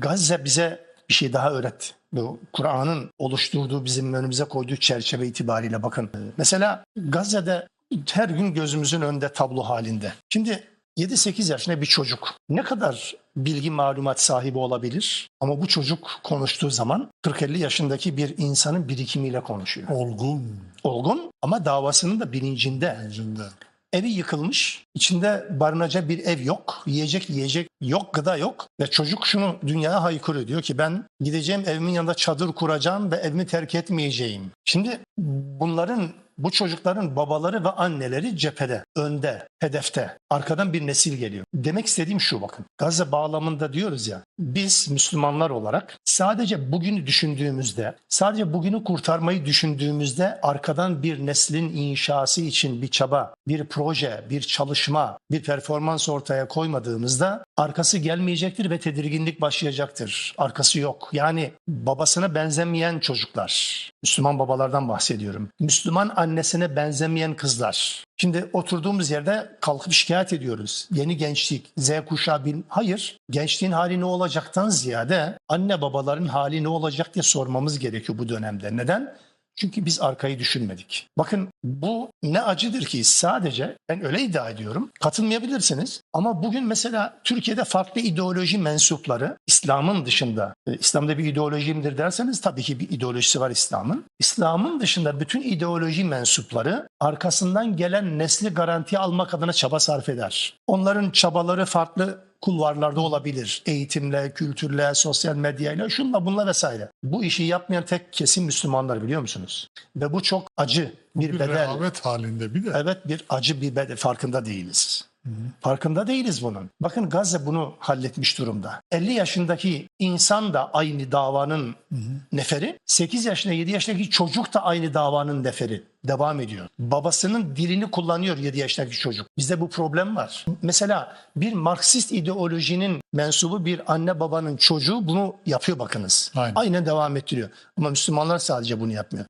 Gazze bize bir şey daha öğretti. Bu Kur'an'ın oluşturduğu bizim önümüze koyduğu çerçeve itibariyle bakın. Mesela Gazze'de her gün gözümüzün önünde tablo halinde. Şimdi 7-8 yaşında bir çocuk ne kadar bilgi malumat sahibi olabilir? Ama bu çocuk konuştuğu zaman 40-50 yaşındaki bir insanın birikimiyle konuşuyor. Olgun. Olgun ama davasının da bilincinde. Bilincinde. Evi yıkılmış, içinde barınacak bir ev yok, yiyecek yiyecek yok, gıda yok. Ve çocuk şunu dünyaya haykırıyor. Diyor ki ben gideceğim evimin yanında çadır kuracağım ve evimi terk etmeyeceğim. Şimdi bunların bu çocukların babaları ve anneleri cephede, önde, hedefte. Arkadan bir nesil geliyor. Demek istediğim şu bakın. Gazze bağlamında diyoruz ya. Biz Müslümanlar olarak sadece bugünü düşündüğümüzde, sadece bugünü kurtarmayı düşündüğümüzde arkadan bir neslin inşası için bir çaba, bir proje, bir çalışma, bir performans ortaya koymadığımızda arkası gelmeyecektir ve tedirginlik başlayacaktır. Arkası yok. Yani babasına benzemeyen çocuklar. Müslüman babalardan bahsediyorum. Müslüman annesine benzemeyen kızlar. Şimdi oturduğumuz yerde kalkıp şikayet ediyoruz. Yeni gençlik, Z kuşağı bil... Hayır, gençliğin hali ne olacaktan ziyade anne babaların hali ne olacak diye sormamız gerekiyor bu dönemde. Neden? Çünkü biz arkayı düşünmedik. Bakın bu ne acıdır ki sadece ben öyle iddia ediyorum. Katılmayabilirsiniz ama bugün mesela Türkiye'de farklı ideoloji mensupları İslam'ın dışında e, İslam'da bir ideolojimdir derseniz tabii ki bir ideolojisi var İslam'ın. İslam'ın dışında bütün ideoloji mensupları arkasından gelen nesli garantiye almak adına çaba sarf eder. Onların çabaları farklı kulvarlarda olabilir. Eğitimle, kültürle, sosyal medyayla, şunla bunla vesaire. Bu işi yapmayan tek kesim Müslümanlar biliyor musunuz? Ve bu çok acı bir, Bir bedel. rehavet halinde bir de. Evet bir acı bir bedel. Farkında değiliz. Farkında değiliz bunun. Bakın Gazze bunu halletmiş durumda. 50 yaşındaki insan da aynı davanın neferi. 8 yaşında 7 yaşındaki çocuk da aynı davanın neferi. Devam ediyor. Babasının dilini kullanıyor 7 yaşındaki çocuk. Bizde bu problem var. Mesela bir Marksist ideolojinin mensubu bir anne babanın çocuğu bunu yapıyor bakınız. Aynen. Aynen devam ettiriyor. Ama Müslümanlar sadece bunu yapmıyor.